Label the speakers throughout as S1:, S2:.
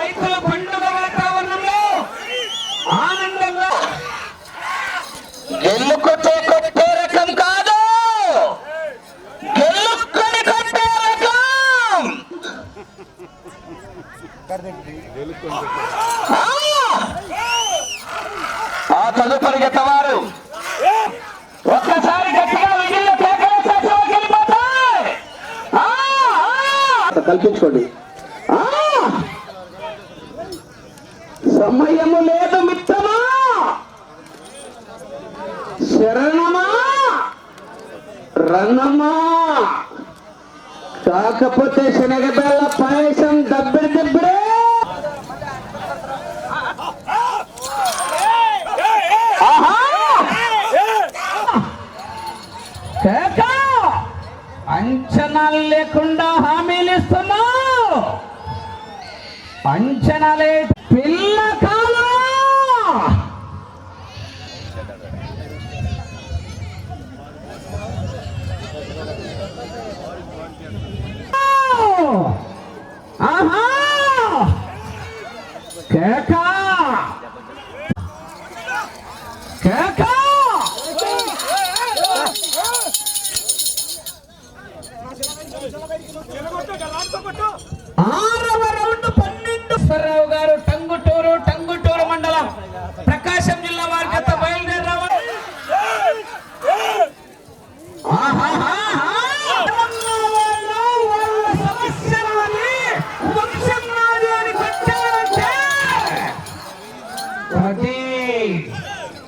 S1: రైతుల పండుగ వాతావరణంలో ఆనందంగా గెల్లుకొచ్చే కొట్టే రకం కాదు గెల్లుకొని కొట్టే రకం ఆ! ఆ తదుపరి గతవారు ఒక్కసారి గట్టిగా కల్పించుకోండి. సమయము లేదు మిత్రమా? శరణమా? రణమా? కాకపోతే శనగబెల్ల పాయసం దబ్బిడి దబ్బిడే ఆహా! కేక! అంచనాలు లేకుండా హామీలు ఇస్తున్నావు అంచనాలే పిల్ల కాలం. ఆహా! కేకా ఈశ్వరరావు గారు టంగుటూరు టంగుటూరు మండలం. ప్రకాశం జిల్లా వారి గత బయలుదేరి రావాలి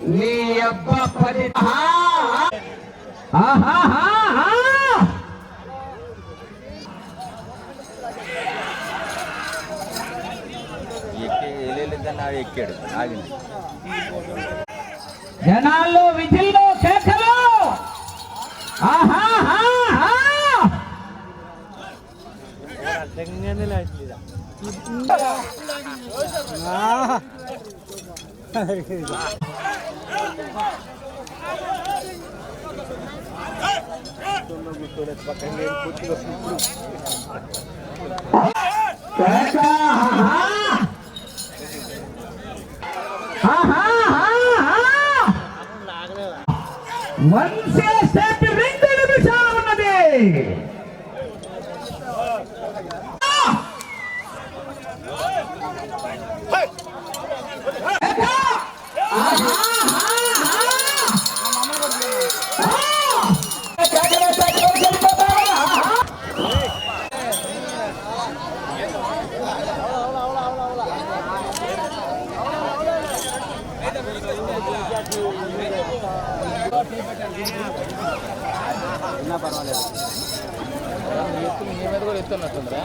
S1: నీ పది ఆహా!
S2: అది ఎక్కాడు. ఆగింది
S1: జనాల్లో విధుల్లో కేకలు. ఆహాహాహా! వంశీ స్టెప్ రెండు నిమిషాలు ఉన్నది Thank you. ఉన్నా పర్వాలేదు. నీ మీద కూడా ఎత్తున్నట్టుందిరా